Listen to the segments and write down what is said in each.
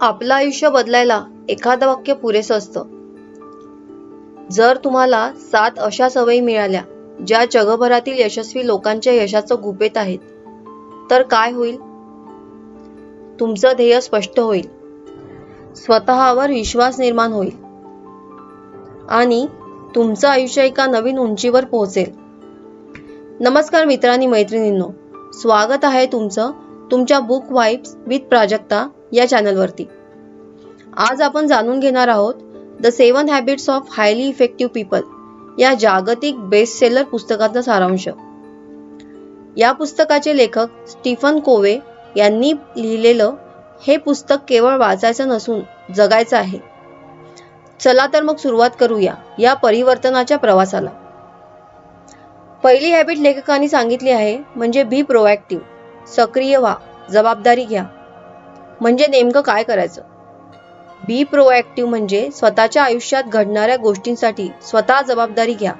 आपलं आयुष्य बदलायला एखादं वाक्य पुरेसं असतं. जर तुम्हाला सात अशा सवयी मिळाल्या ज्या जगभरातील यशस्वी लोकांच्या यशाचं गुपेत आहेत तर काय होईल? तुमचं ध्येय स्पष्ट होईल. स्वतःवर विश्वास निर्माण होईल. आणि तुमचं आयुष्य एका नवीन उंचीवर पोहोचेल. नमस्कार मित्रांनी मैत्रिणींनो. स्वागत आहे तुमचं तुमच्या बुक वाईब्स विथ प्राजक्ता या चॅनलवरती आज आपण जाणून घेणार आहोत the seven habits of highly effective people या जागतिक बेस्ट सेलर पुस्तकाचा सारांश. या पुस्तकाचे लेखक स्टीफन कोवे यांनी लिहिलेलं हे पुस्तक केवळ वाचायचं नसून जगायचं आहे. चला तर मग सुरुवात करूया या परिवर्तनाच्या प्रवासाला. पहिली हॅबिट लेखकांनी सांगितली आहे म्हणजे बी प्रोॲक्टिव्ह सक्रिय व्हा जबाबदारी घ्या. म्हणजे नेमकं काय करायचं? बी प्रोॲक्टिव्ह म्हणजे स्वतःच्या आयुष्यात घडणाऱ्या गोष्टींसाठी स्वतः जबाबदारी घ्या.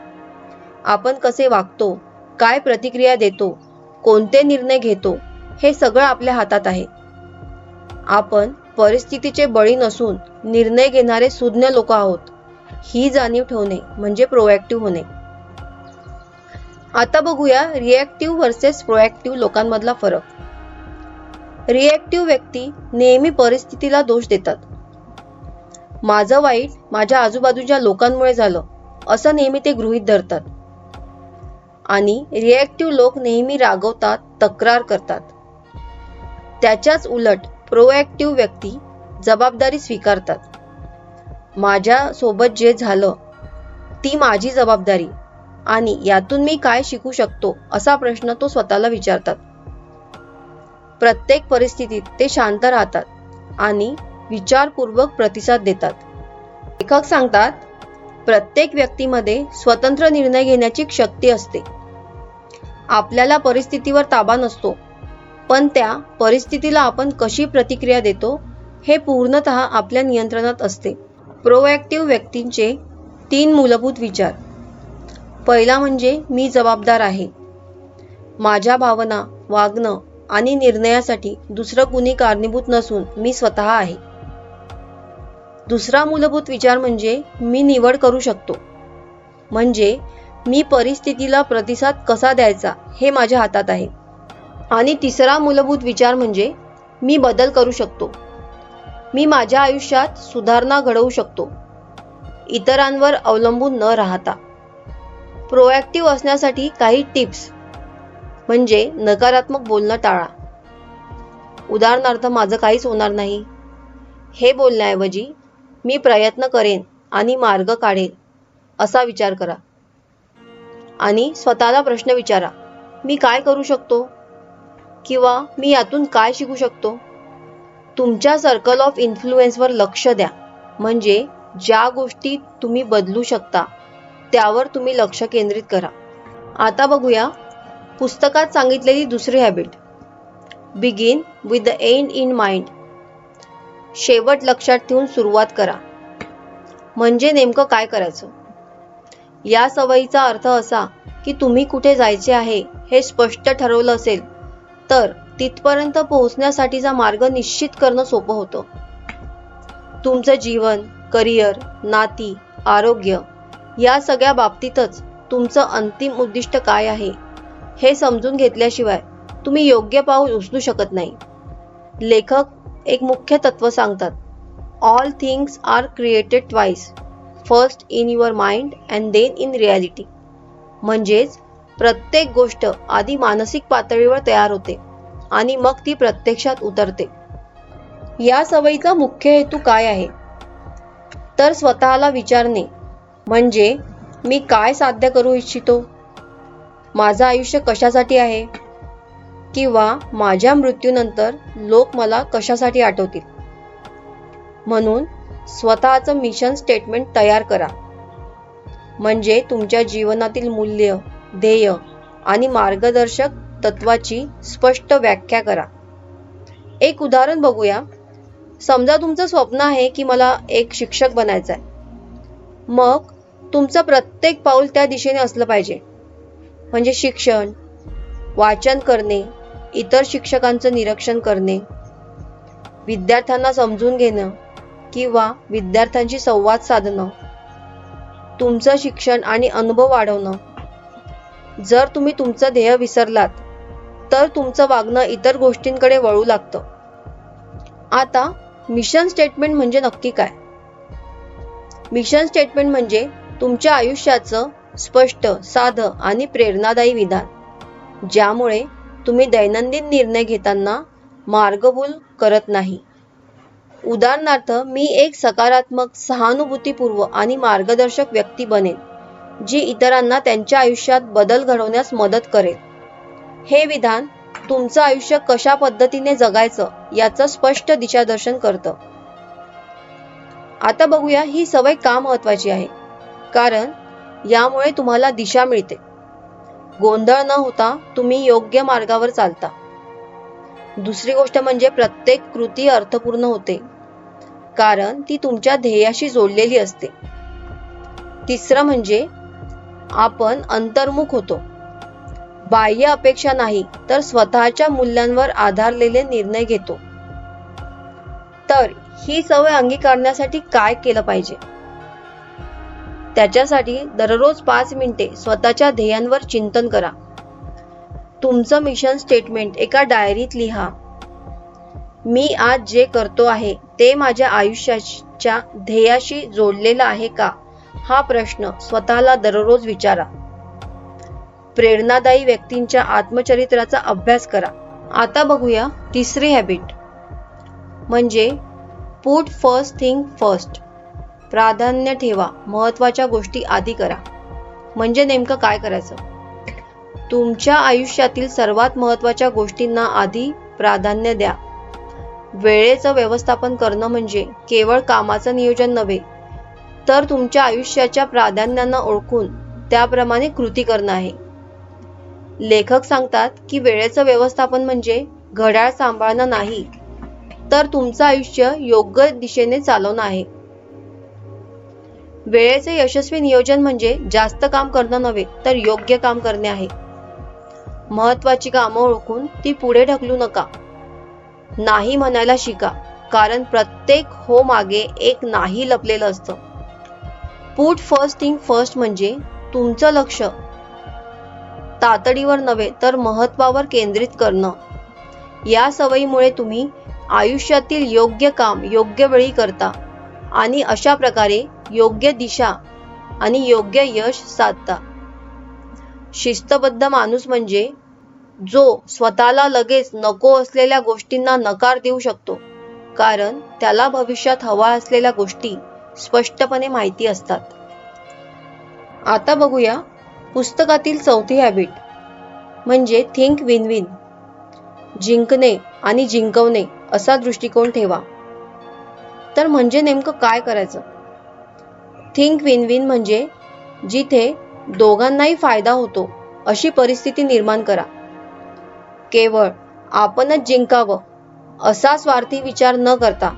आपण कसे वागतो काय प्रतिक्रिया देतो कोणते निर्णय घेतो हे सगळं आपल्या हातात आहे. आपण परिस्थितीचे बळी नसून निर्णय घेणारे सुज्ञ लोक आहोत. ही जाणीव ठेवणे म्हणजे प्रोॲक्टिव्ह होणे. आता बघूया रिॲक्टिव्ह वर्सेस प्रोॲक्टिव्ह लोकांमधला फरक. रिॲक्टिव्ह व्यक्ती नेहमी परिस्थितीला दोष देतात. माझं वाईट माझ्या आजूबाजूच्या लोकांमुळे झालं असं नेहमी ते गृहीत धरतात. आणि रिॲक्टिव्ह लोक नेहमी रागवतात तक्रार करतात. त्याच्याच उलट प्रोॲक्टिव्ह व्यक्ती जबाबदारी स्वीकारतात. माझ्या सोबत जे झालं ती माझी जबाबदारी आणि यातून मी काय शिकू शकतो असा प्रश्न तो स्वतःला विचारतात. प्रत्येक परिस्थितीत ते शांत राहतात आणि विचारपूर्वक प्रतिसाद देतात. लेखक सांगतात प्रत्येक व्यक्तीमध्ये स्वतंत्र निर्णय घेण्याची शक्ती असते. आपल्याला परिस्थितीवर ताबा नसतो पण त्या परिस्थितीला आपण कशी प्रतिक्रिया देतो हे पूर्णत आपल्या नियंत्रणात असते. प्रोॲक्टिव्ह व्यक्तींचे तीन मूलभूत विचार. पहिला म्हणजे मी जबाबदार आहे. माझ्या भावना वागणं आणि निर्णयासाठी दुसरं कुणी कारणीभूत नसून मी स्वतः आहे. दुसरा मूलभूत विचार म्हणजे मी निवड करू शकतो. म्हणजे मी परिस्थितीला प्रतिसाद कसा द्यायचा हे माझ्या हातात आहे. आणि तिसरा मूलभूत विचार म्हणजे मी बदल करू शकतो. मी माझ्या आयुष्यात सुधारणा घडवू शकतो. इतरांवर अवलंबून न राहता. प्रोॲक्टिव्ह असण्यासाठी काही टिप्स म्हणजे नकारात्मक बोलणं टाळा. उदाहरणार्थ माझं काहीच होणार नाही. हे बोलण्याऐवजी मी प्रयत्न करेन आणि मार्ग काढेन असा विचार करा. आणि स्वतःला प्रश्न विचारा मी काय करू शकतो? किंवा मी यातून काय शिकू शकतो? तुमच्या सर्कल ऑफ इन्फ्लुएन्सवर लक्ष द्या. म्हणजे ज्या गोष्टी तुम्ही बदलू शकता त्यावर तुम्ही लक्ष केंद्रित करा. आता बघूया पुस्तकात सांगितलेली दुसरी habit begin with the end in mind शेवट लक्षात ठेवून सुरुवात करा. म्हणजे नेमकं काय करायचं? या सवयीचा अर्थ असा की तुम्ही कुठे जायचे आहे हे स्पष्ट ठरवलं असेल तर तिथपर्यंत पोहोचण्यासाठीचा मार्ग निश्चित करणं सोपं होतं. तुमचं जीवन करिअर नाती आरोग्य या सगळ्या बाबतीतच तुमचं अंतिम उद्दिष्ट काय आहे? हे समजून घेतल्याशिवाय तुम्ही योग्य पाऊल उचलू शकत नाही. लेखक एक मुख्य तत्व सांगतात all things are created twice first in your mind and then in reality म्हणजेच प्रत्येक गोष्ट आधी मानसिक पातळीवर तयार होते आणि मग ती प्रत्यक्षात उतरते. या सवयीचा मुख्य हेतू काय आहे? तर स्वतःला विचारणे. म्हणजे मी काय साध्य करू इच्छितो? माझं आयुष्य कशासाठी आहे? किंवा माझ्या मृत्यूनंतर लोक मला कशासाठी आठवतील? म्हणून स्वतःचं मिशन स्टेटमेंट तयार करा. म्हणजे तुमच्या जीवनातील मूल्य ध्येय आणि मार्गदर्शक तत्वाची स्पष्ट व्याख्या करा. एक उदाहरण बघूया. समजा तुमचं स्वप्न आहे की मला एक शिक्षक बनायचं आहे मग तुमचं प्रत्येक पाऊल त्या दिशेने असलं पाहिजे. म्हणजे शिक्षण वाचन करणे इतर शिक्षकांचं निरीक्षण करणे. विद्यार्थ्यांना समजून घेणं किंवा विद्यार्थ्यांशी संवाद साधणं. तुमचं शिक्षण आणि अनुभव वाढवणं. जर तुम्ही तुमचं ध्येय विसरलात तर तुमचं वागणं इतर गोष्टींकडे वळू लागतं. आता मिशन स्टेटमेंट म्हणजे नक्की काय? मिशन स्टेटमेंट म्हणजे तुमच्या आयुष्याचं स्पष्ट साधं आणि प्रेरणादायी विधान. ज्यामुळे तुम्ही दैनंदिन निर्णय घेताना मार्गभूल करत नाही. उदाहरणार्थ मी एक सकारात्मक सहानुभूतीपूर्व आणि मार्गदर्शक व्यक्ती बनेन जी इतरांना त्यांच्या आयुष्यात बदल घडवण्यास मदत करेल. हे विधान तुमचं आयुष्य कशा पद्धतीने जगायचं याचं स्पष्ट दिशादर्शन करतं. आता बघूया ही सवय का महत्वाची आहे? कारण यामुळे तुम्हाला दिशा मिळते. गोंधळ न होता तुम्ही योग्य मार्गावर चालता. दुसरी गोष्ट म्हणजे प्रत्येक कृती अर्थपूर्ण होते. कारण ती तुमच्या ध्येयाशी जोडलेली असते. तिसरं म्हणजे आपण अंतर्मुख होतो. बाह्य अपेक्षा नाही तर स्वतःच्या मूल्यांवर आधारलेले निर्णय घेतो. तर ही सवय अंगीकारण्यासाठी काय केलं पाहिजे? त्याच्यासाठी दररोज पाच मिनिटे स्वतःच्या ध्येयांवर चिंतन करा. तुमचं मिशन स्टेटमेंट एका डायरीत लिहा. मी आज जे करतो आहे ते माझ्या आयुष्याच्या ध्येयाशी जोडलेलं आहे का? हा प्रश्न स्वतःला दररोज विचारा. प्रेरणादायी व्यक्तींच्या आत्मचरित्राचा अभ्यास करा. आता बघूया तिसरी हॅबिट म्हणजे पुट फर्स्ट थिंग फर्स्ट प्राधान्य ठेवा. महत्त्वाच्या गोष्टी आधी करा. म्हणजे नेमकं काय करायचं? तुमच्या आयुष्यातील सर्वात महत्त्वाच्या गोष्टींना आधी प्राधान्य द्या. वेळेचं व्यवस्थापन करणं म्हणजे केवळ कामाचं नियोजन नव्हे तर तुमच्या आयुष्याच्या प्राधान्यांना ओळखून त्याप्रमाणे कृती करणं आहे. लेखक सांगतात की वेळेचं व्यवस्थापन म्हणजे घड्याळ सांभाळणं नाही तर तुमचं आयुष्य योग्य दिशेने चालवणं आहे. वेळेचे यशस्वी नियोजन म्हणजे जास्त काम करणं नव्हे तर योग्य काम करणे आहे. महत्वाची कामं ओळखून ती पुढे ढकलू नका. नाही म्हणायला शिका कारण प्रत्येक हो मागे एक नाही लपलेलं असतं. पुट फर्स्ट थिंग फर्स्ट म्हणजे तुमचं लक्ष. तातडीवर नव्हे तर महत्वावर केंद्रित करणं. या सवयीमुळे तुम्ही आयुष्यातील योग्य काम योग्य वेळी करता आणि अशा प्रकारे योग्य दिशा आणि योग्य यश साधता. शिस्तबद्ध माणूस म्हणजे जो स्वतःला लगेच नको असलेल्या गोष्टींना नकार देऊ शकतो. कारण त्याला भविष्यात हवा असलेल्या गोष्टी स्पष्टपणे माहिती असतात. आता बघूया पुस्तकातील चौथी हॅबिट म्हणजे थिंक विन विन जिंकणे आणि जिंकवणे असा दृष्टिकोन ठेवा. तर म्हणजे नेमकं काय करायचं? थिंक विन विन म्हणजे जिथे दोघांनाही फायदा होतो अशी परिस्थिती निर्माण करा. केवळ आपणच जिंकावं असा स्वार्थी विचार न करता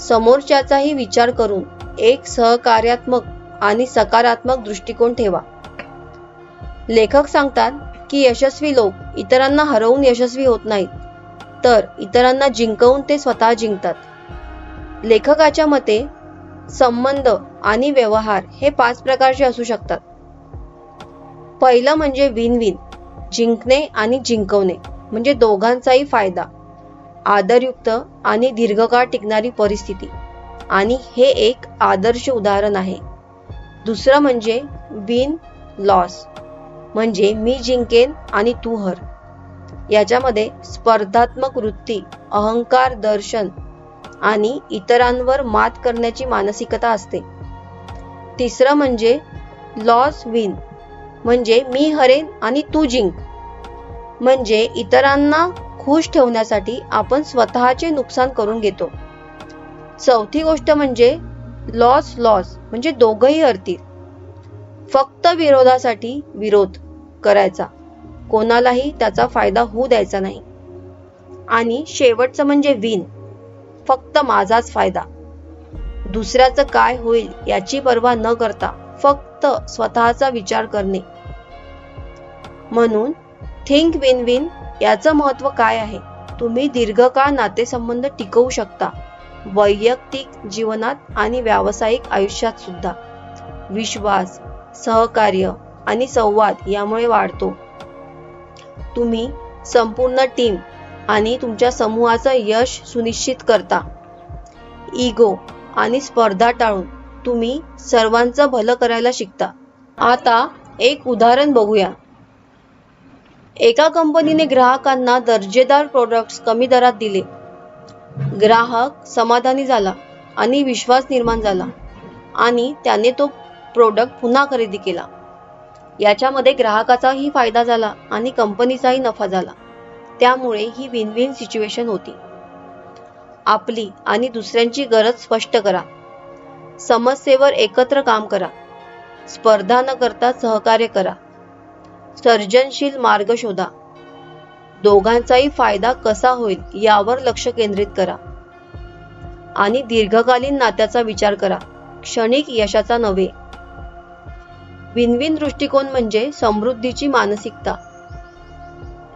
समोरच्याचाही विचार करून एक सहकार्यात्मक आणि सकारात्मक दृष्टिकोन ठेवा. लेखक सांगतात की यशस्वी लोक इतरांना हरवून यशस्वी होत नाहीत तर इतरांना जिंकवून ते स्वतः जिंकतात. लेखकाच्या मते संबंध आणि व्यवहार हे पाच प्रकारचे असू शकतात. पहिलं म्हणजे विन विन जिंकणे आणि जिंकवणे म्हणजे दोघांचाही फायदा आदरयुक्त आणि दीर्घकाळ टिकणारी परिस्थिती. आणि हे एक आदर्श उदाहरण आहे. दुसरं म्हणजे विन लॉस म्हणजे मी जिंकेन आणि तू हर. याच्यामध्ये स्पर्धात्मक वृत्ती अहंकार दर्शन आणि इतरांवर मात करण्याची मानसिकता असते. तिसरं म्हणजे लॉस विन म्हणजे मी हरेन आणि तू जिंक. म्हणजे इतरांना खुश ठेवण्यासाठी आपण स्वतःचे नुकसान करून घेतो. चौथी गोष्ट म्हणजे लॉस लॉस म्हणजे दोघही हरतील फक्त विरोधासाठी विरोध करायचा. कोणालाही त्याचा फायदा होऊ द्यायचा नाही. आणि शेवटचं म्हणजे विन फक्त माझाच फायदा. दुसऱ्याचं काय होईल याची पर्वा न करता फक्त स्वतःचा विचार करणे. म्हणून थिंक विन विन याचं महत्त्व काय आहे? तुम्ही दीर्घकाळ नातेसंबंध टिकवू शकता. वैयक्तिक जीवनात आणि व्यावसायिक आयुष्यात सुद्धा. विश्वास सहकार्य आणि संवाद यामुळे वाढतो. तुम्ही संपूर्ण टीम आणि तुमच्या समूहाचं यश सुनिश्चित करता. इगो आणि स्पर्धा टाळून तुम्ही सर्वांचं भलं करायला शिकता. आता एक उदाहरण बघूया. एका कंपनीने ग्राहकांना दर्जेदार प्रोडक्ट्स कमी दरात दिले. ग्राहक समाधानी झाला आणि विश्वास निर्माण झाला आणि त्याने तो प्रोडक्ट पुन्हा खरेदी केला. याच्यामध्ये ग्राहकाचाही फायदा झाला आणि कंपनीचाही नफा झाला. त्यामुळे ही विन विन सिच्युएशन होती. आपली आणि दुसऱ्यांची गरज स्पष्ट करा. समस्येवर एकत्र काम करा. स्पर्धा न करता सहकार्य करा. सर्जनशील मार्ग शोधा. दोघांचाही फायदा कसा होईल यावर लक्ष केंद्रित करा. आणि दीर्घकालीन नात्याचा विचार करा. क्षणिक यशाचा नव्हे. विनविन दृष्टिकोन म्हणजे समृद्धीची मानसिकता.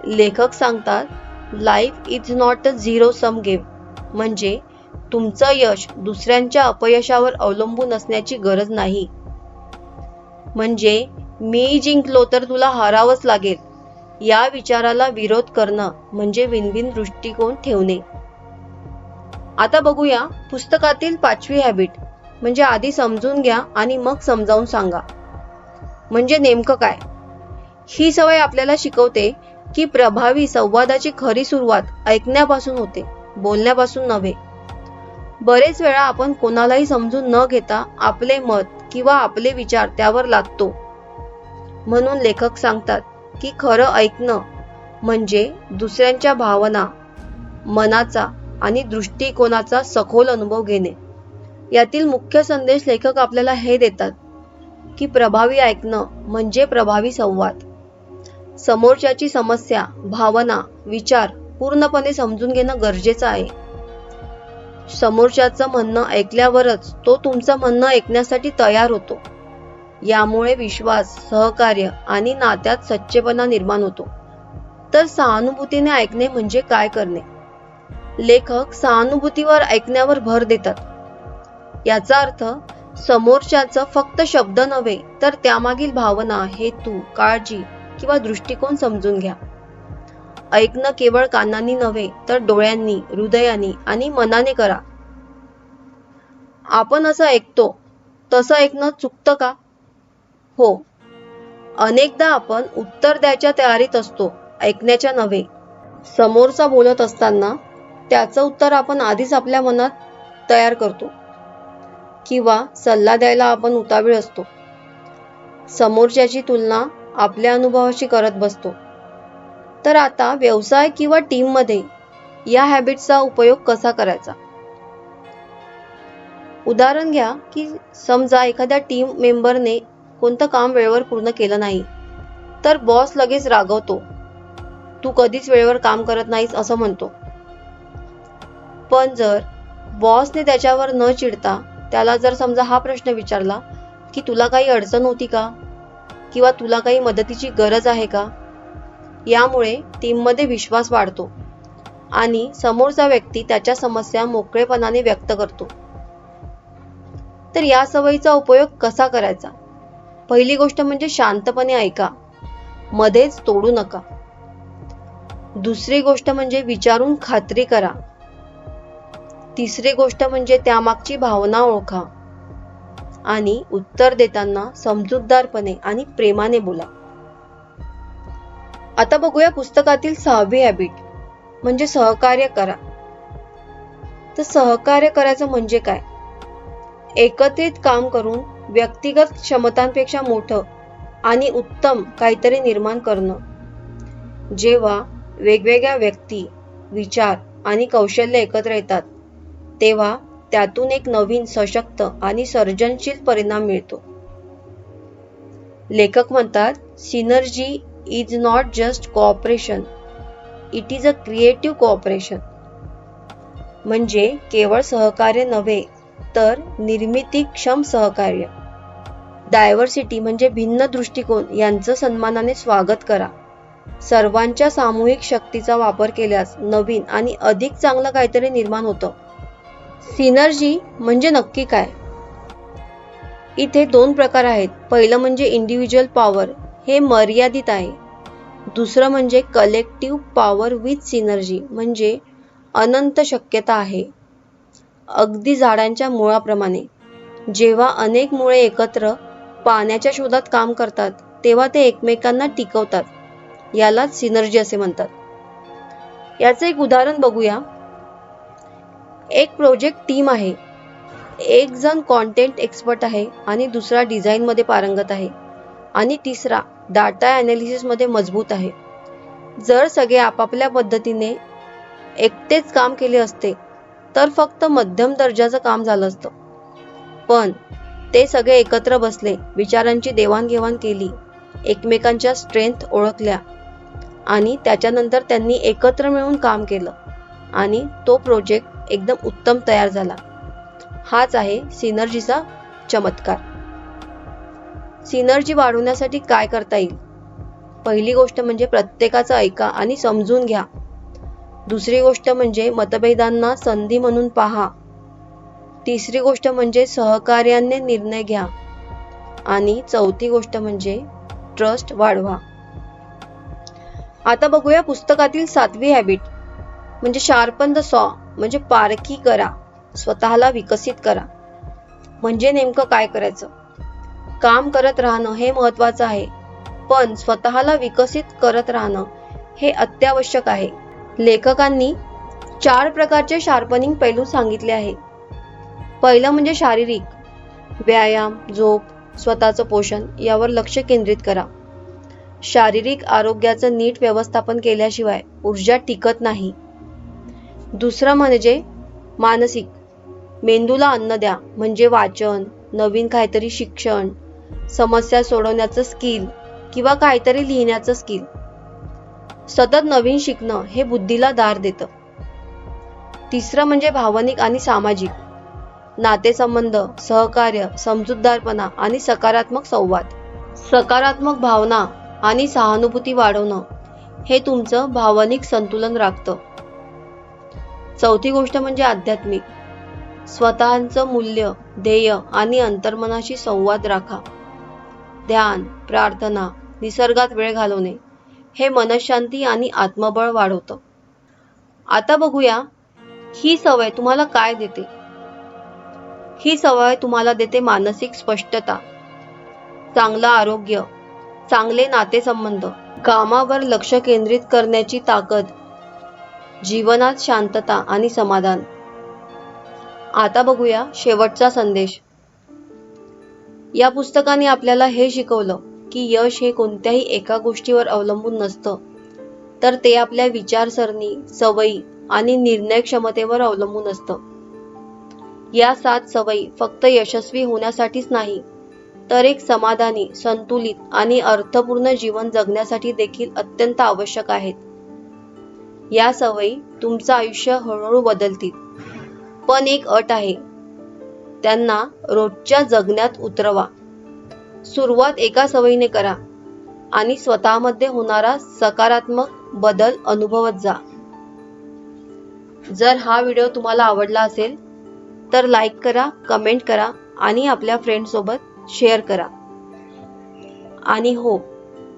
लेखक सांगतात life is not a zero sum game म्हणजे तुमचं यश दुसऱ्यांच्या अपयशावर अवलंबून असण्याची गरज नाही. म्हणजे मी जिंकलो तर तुला हारावंच लागेल. या विचाराला विरोध करणं म्हणजे विनविन दृष्टिकोन ठेवणे. आता बघूया पुस्तकातील पाचवी हॅबिट म्हणजे आधी समजून घ्या आणि मग समजावून सांगा. म्हणजे नेमकं काय? ही सवय आपल्याला शिकवते की प्रभावी संवादाची खरी सुरुवात ऐकण्यापासून होते बोलण्यापासून नव्हे. बरेच वेळा आपण कोणालाही समजून न घेता आपले मत किंवा आपले विचार त्यावर लादतो. म्हणून लेखक सांगतात की खरं ऐकणं म्हणजे दुसऱ्यांच्या भावना मनाचा आणि दृष्टिकोनाचा सखोल अनुभव घेणे. यातील मुख्य संदेश लेखक आपल्याला हे देतात की प्रभावी ऐकणं म्हणजे प्रभावी संवाद. समोरच्याची समस्या भावना विचार पूर्णपणे समजून घेणं गरजेचं आहे. समोरच्याचं म्हणणं ऐकल्यावरच तो तुमचं म्हणणं ऐकण्यासाठी तयार होतो. यामुळे विश्वास सहकार्य आणि नात्यात सच्चेपणा निर्माण होतो. तर सहानुभूतीने ऐकणे म्हणजे काय करणे? लेखक सहानुभूतीवर ऐकण्यावर भर देतात. याचा अर्थ समोरच्याचं फक्त शब्द नव्हे तर त्यामागील भावना हेतू काळजी किंवा दृष्टिकोन समजून घ्या. ऐकणं केवळ कानांनी नव्हे तर डोळ्यांनी हृदयानी आणि मनाने करा. आपण असं ऐकतो तसं ऐकणं चुकतं का? हो. अनेकदा आपण उत्तर द्यायच्या तयारीत असतो ऐकण्याच्या नव्हे. समोरचा बोलत असताना त्याचं उत्तर आपण आधीच आपल्या मनात तयार करतो. किंवा सल्ला द्यायला आपण उतावीळ असतो. समोरच्याची तुलना आपल्या अनुभवाशी करत बसतो. तर आता व्यवसाय किंवा टीममध्ये या हॅबिटचा उपयोग कसा करायचा? उदाहरण घ्या की समजा एखाद्या टीम मेंबरने कोणतं काम वेळेवर पूर्ण केलं नाही तर बॉस लगेच रागवतो. तू कधीच वेळेवर काम करत नाहीस असं म्हणतो. पण जर बॉसने त्याच्यावर न चिडता त्याला जर समजा हा प्रश्न विचारला की तुला काही अडचण होती का? किंवा तुला काही मदतीची गरज आहे का? यामुळे टीममध्ये विश्वास वाढतो आणि समोरचा व्यक्ती त्याच्या समस्या मोकळेपणाने व्यक्त करतो. तर या सवयीचा उपयोग कसा करायचा? पहिली गोष्ट म्हणजे शांतपणे ऐका. मध्येच तोडू नका. दुसरी गोष्ट म्हणजे विचारून खात्री करा. तिसरी गोष्ट म्हणजे त्यामागची भावना ओळखा. आणि उत्तर देताना समजूतदारपणे आणि प्रेमाने बोला. आता बघूया पुस्तकातील सहावी हॅबिट म्हणजे सहकार्य करा. तर सहकार्य करायचं म्हणजे काय? एकत्रित काम करून व्यक्तिगत क्षमतांपेक्षा मोठं आणि उत्तम काहीतरी निर्माण करणं. जेव्हा वेगवेगळ्या व्यक्ती विचार आणि कौशल्य एकत्र येतात तेव्हा त्यातून एक नवीन सशक्त आणि सर्जनशील परिणाम मिळतो. लेखक म्हणतात synergy is not just cooperation it is a creative cooperation. म्हणजे केवळ सहकार्य नव्हे तर निर्मितीक्षम सहकार्य. डायव्हर्सिटी म्हणजे भिन्न दृष्टिकोन यांचं सन्मानाने स्वागत करा. सर्वांच्या सामूहिक शक्तीचा वापर केल्यास नवीन आणि अधिक चांगलं काहीतरी निर्माण होतं. सिनर्जी म्हणजे नक्की काय? इथे दोन प्रकार आहेत. पहिलं म्हणजे इंडिव्हिज्युअल पॉवर हे मर्यादित आहे. दुसरं म्हणजे कलेक्टिव्ह पॉवर विथ सिनर्जी म्हणजे अनंत शक्यता आहे. अगदी झाडांच्या मुळाप्रमाणे. जेव्हा अनेक मुळे एकत्र पाण्याच्या शोधात काम करतात तेव्हा ते एकमेकांना टिकवतात. यालाच सिनर्जी असे म्हणतात. याचं एक उदाहरण बघूया. एक प्रोजेक्ट टीम आहे. एक जण कॉन्टेंट एक्सपर्ट आहे आणि दुसरा डिझाईनमध्ये पारंगत आहे. आणि तिसरा डाटा मध्ये मजबूत आहे. जर सगळे आपापल्या पद्धतीने एकटेच काम केले असते तर फक्त मध्यम दर्जाचं काम झालं असतं. पण ते सगळे एकत्र बसले विचारांची देवाणघेवाण केली एकमेकांच्या स्ट्रेंथ ओळखल्या आणि त्याच्यानंतर त्यांनी एकत्र मिळून काम केलं आणि तो प्रोजेक्ट एकदम उत्तम तयार झाला. हाच आहे सिनर्जीचा चमत्कार. सिनर्जी वाढवण्यासाठी काय करता येईल? पहिली गोष्ट म्हणजे प्रत्येकाचं ऐका आणि समजून घ्या. दुसरी गोष्ट म्हणजे मतभेदांना संधी म्हणून पहा. तिसरी गोष्ट म्हणजे सहकार्याने निर्णय घ्या. आणि चौथी गोष्ट म्हणजे ट्रस्ट वाढवा. आता बघूया पुस्तकातील सातवी हॅबिट म्हणजे शार्पन द सॉ म्हणजे पारखी करा स्वतःला विकसित करा. म्हणजे नेमकं काय करायचं? काम करत राहणं हे महत्वाचं आहे पण स्वतःला विकसित करत राहणं हे अत्यावश्यक आहे. लेखकांनी चार प्रकारचे शार्पनिंग पैलू सांगितले आहे पहिलं म्हणजे शारीरिक व्यायाम झोप स्वतःचं पोषण यावर लक्ष केंद्रित करा. शारीरिक आरोग्याचं नीट व्यवस्थापन केल्याशिवाय ऊर्जा टिकत नाही. दुसरं म्हणजे मानसिक. मेंदूला अन्न द्या म्हणजे वाचन नवीन काहीतरी शिक्षण समस्या सोडवण्याचं स्किल किंवा काहीतरी लिहिण्याचं स्किल सतत नवीन शिकणं हे बुद्धीला दार देतं. तिसरं म्हणजे भावनिक आणि सामाजिक. नातेसंबंध सहकार्य समजूतदारपणा आणि सकारात्मक संवाद. सकारात्मक भावना आणि सहानुभूती वाढवणं हे तुमचं भावनिक संतुलन राखतं. चौथी गोष्ट म्हणजे आध्यात्मिक. स्वतःचं मूल्य ध्येय आणि अंतर्मनाशी संवाद राखा. ध्यान प्रार्थना निसर्गात वेळ घालवणे हे मनशांती आणि आत्मबळ वाढवतं. आता बघूया ही सवय तुम्हाला काय देते? ही सवय तुम्हाला देते मानसिक स्पष्टता चांगलं आरोग्य चांगले नातेसंबंध. कामावर लक्ष केंद्रित करण्याची ताकद जीवनात शांतता आणि समाधान. आता बघूया शेवटचा संदेश. या पुस्तकाने आपल्याला हे शिकवलं की यश हे कोणत्याही एका गोष्टीवर अवलंबून नसतं. तर ते आपल्या विचारसरणी सवयी आणि निर्णय क्षमतेवर अवलंबून असतं. या सात सवयी फक्त यशस्वी होण्यासाठीच नाही तर एक समाधानी संतुलित आणि अर्थपूर्ण जीवन जगण्यासाठी देखील अत्यंत आवश्यक आहेत. या सवयी तुमचं आयुष्य हळूहळू बदलतील. पण एक अट आहे. त्यांना रोजच्या जगण्यात उतरवा. सुरुवात एका सवयीने करा आणि स्वतःमध्ये होणारा सकारात्मक बदल अनुभवत जा. जर हा व्हिडिओ तुम्हाला आवडला असेल तर लाईक करा कमेंट करा आणि आपल्या फ्रेंडसोबत शेअर करा. आणि हो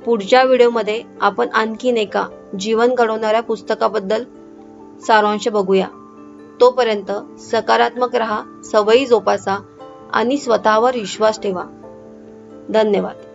पुढच्या व्हिडिओमध्ये आपण आणखीन एका जीवन घडवणाऱ्या पुस्तकाबद्दल सारांश बघूया. तोपर्यंत सकारात्मक रहा सवयी जोपासा आणि स्वतःवर विश्वास ठेवा. धन्यवाद.